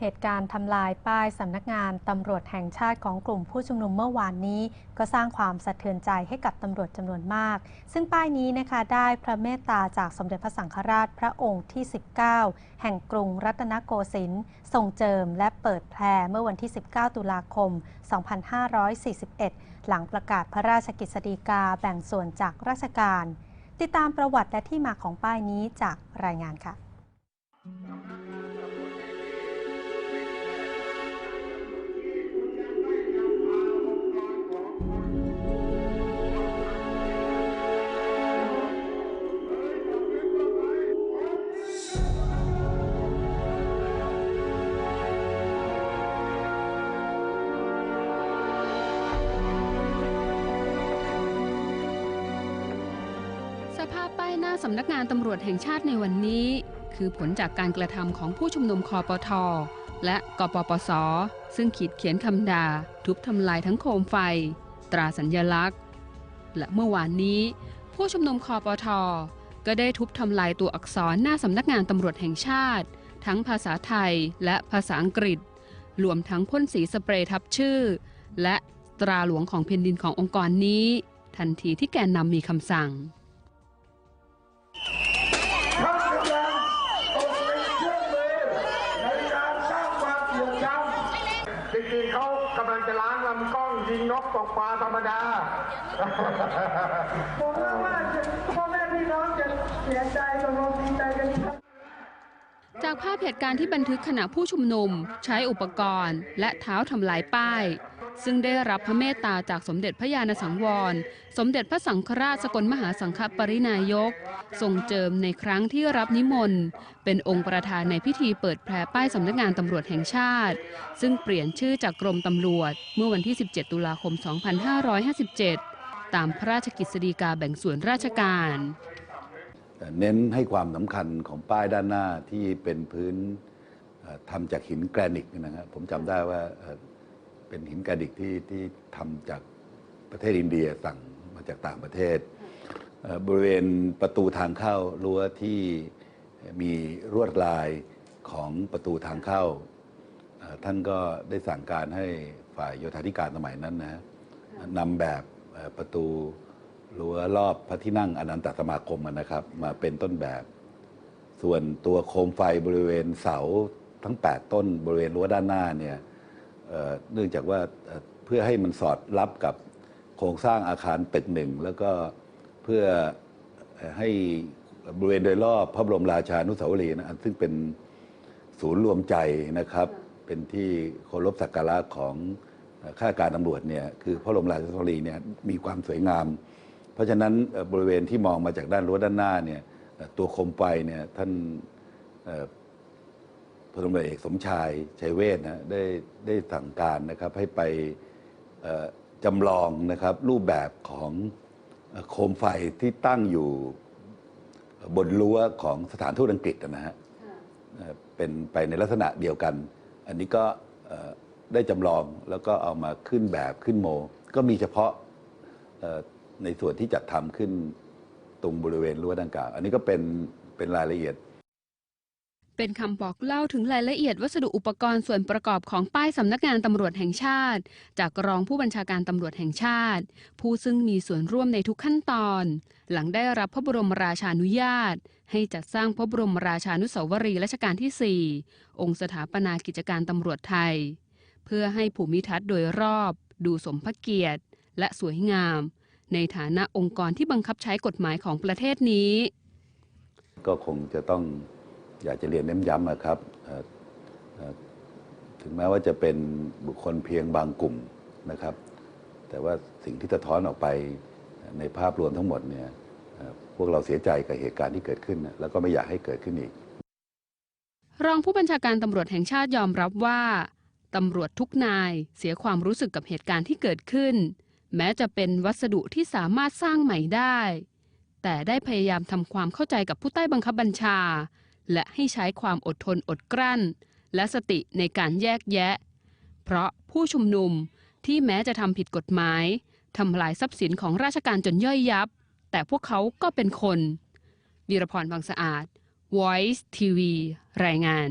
เหตุการณ์ทำลายป้ายสำนักงานตำรวจแห่งชาติของกลุ่มผู้ชุมนุมเมื่อวานนี้ ก็สร้างความสะเทือนใจให้กับตำรวจจำนวนมาก ซึ่งป้ายนี้นะคะได้พระเมตตาจากสมเด็จพระสังฆราชพระองค์ที่ 19 แห่งกรุงรัตนโกสินทร์ทรงเจิมและเปิดแพร่เมื่อวันที่ 19 ตุลาคม 2541 หลังประกาศพระราชกิจสีกาแบ่งส่วนจากราชการ ติดตามประวัติและที่มาของป้ายนี้จากรายงานค่ะ ภาพป้ายหน้าสำนักงานตำรวจแห่งชาติในวันนี้ คือผลจากการกระทำของผู้ชุมนุมคอปท และกปปส ซึ่งขีดเขียนคำด่า ทุบทำลายทั้งโคมไฟ ตราสัญญลักษณ์ และเมื่อวานนี้ ผู้ชุมนุมคอปท ก็ได้ทุบทำลายตัวอักษรหน้าสำนักงานตำรวจแห่งชาติ ทั้งภาษาไทยและภาษาอังกฤษ รวมทั้งพ่นสีสเปรย์ทับชื่อ และตราหลวงของแผ่นดินขององค์กรนี้ ทันทีที่แกนนำมีคำสั่ง ยิงนกตกปลาธรรมดา ผมว่าว่าพ่อแม่พี่น้องจะเสียใจตกลงดีใจกันครับ จากภาพเหตุการณ์ที่บันทึกขณะผู้ชุมนุม ใช้อุปกรณ์ และเท้าทำลายป้าย ซึ่งได้รับพระเมตตาจากสมเด็จพระญาณสังวร สมเด็จพระสังฆราชสกลมหาสังฆปรินายก ทรงเจิมในครั้งที่รับนิมนต์ เป็นองค์ประธานในพิธีเปิดแพร่ป้ายสำนักงานตำรวจแห่งชาติ ซึ่งเปลี่ยนชื่อจากกรมตำรวจ เมื่อวันที่ 17 ตุลาคม 2557 ตามพระราชกิจสีกาแบ่งส่วนราชการ เน้นให้ความสำคัญของป้ายด้านหน้าที่เป็นพื้นทำจากหินแกรนิตนะครับผมจำได้ว่าเป็นหินแกรนิตที่ที่ทำจากประเทศอินเดียสั่งมาจากต่างประเทศ บริเวณประตูทางเข้ารั้วที่มีลวดลายของประตูทางเข้า ท่านก็ได้สั่งการให้ฝ่ายโยธาธิการสมัยนั้นนะนำแบบประตู รั้วรอบพระที่นั่งอนันตสมาคมนะครับ มาเป็นต้นแบบ ส่วนตัวโคมไฟบริเวณเสาทั้ง 8 ต้นบริเวณรั้วด้านหน้าเนี่ยเเนื่องจากว่าเเพื่อให้มันสอดรับกับโครงสร้างอาคารตึกหนึ่ง แล้วก็เพื่อให้บริเวณโดยรอบพระบรมราชานุสาวรีย์นะซึ่งเป็นศูนย์รวมใจนะครับ เป็นที่เคารพสักการะของข้าราชการตำรวจเนี่ยคือพระบรมราชานุสาวรีย์เนี่ยมีความสวยงาม เพราะฉะนั้นเอ่อบริเวณที่มองมาจากด้านรั้วด้านหน้าเนี่ยเอ่อตัวโคมไฟเนี่ยท่านเอ่อพลตำรวจเอกสมชายชัยเวชนะได้ได้สั่งการนะครับให้ไปเอ่อจำลองนะครับรูปแบบของเอ่อโคมไฟที่ตั้งอยู่บนรั้วของสถานทูตอังกฤษนะฮะเอ่อเป็นไปในลักษณะเดียวกัน อันนี้ก็เอ่อได้จำลองแล้วก็เอามาขึ้นแบบขึ้นโม ก็มีเฉพาะเอ่อ ในส่วนที่จัดทำขึ้นตรงบริเวณรั้วดังกล่าวอันนี้ก็เป็นเป็นรายละเอียด เป็นคำบอกเล่าถึงรายละเอียดวัสดุอุปกรณ์ส่วนประกอบของป้ายสำนักงานตำรวจแห่งชาติ จากรองผู้บัญชาการตำรวจแห่งชาติ ผู้ซึ่งมีส่วนร่วมในทุกขั้นตอน หลังได้รับพระบรมราชานุญาต ให้จัดสร้างพระบรมราชานุสาวรีย์รัชกาลที่ 4 องค์สถาปนากิจการตำรวจไทย เพื่อให้ภูมิทัศน์โดยรอบ ดูสมพระเกียรติ และสวยงาม ในฐานะองค์กรที่บังคับใช้กฎหมายของประเทศนี้ ก็คงจะต้องอยากจะเรียนเน้นย้ำนะครับเอ่อเอ่อถึงแม้ว่าจะเป็นบุคคลเพียงบางกลุ่มนะครับ แต่ว่าสิ่งที่สะท้อนออกไปในภาพรวมทั้งหมดเนี่ยเอ่อพวกเราเสียใจกับเหตุการณ์ที่เกิดขึ้นนะแล้วก็ไม่อยากให้เกิดขึ้นอีก รองผู้บัญชาการตำรวจแห่งชาติยอมรับว่าตำรวจทุกนายเสียความรู้สึกกับเหตุการณ์ที่เกิดขึ้น แม้จะเป็นวัสดุที่สามารถสร้างใหม่ได้ แต่ได้พยายามทำความเข้าใจกับผู้ใต้บังคับบัญชา และให้ใช้ความอดทนอดกลั้น และสติในการแยกแยะ เพราะผู้ชุมนุมที่แม้จะทำผิดกฎหมายทำลายทรัพย์สินของราชการจนย่อยยับ แต่พวกเขาก็เป็นคนวีรพรบางสะอาด Voice TV รายงาน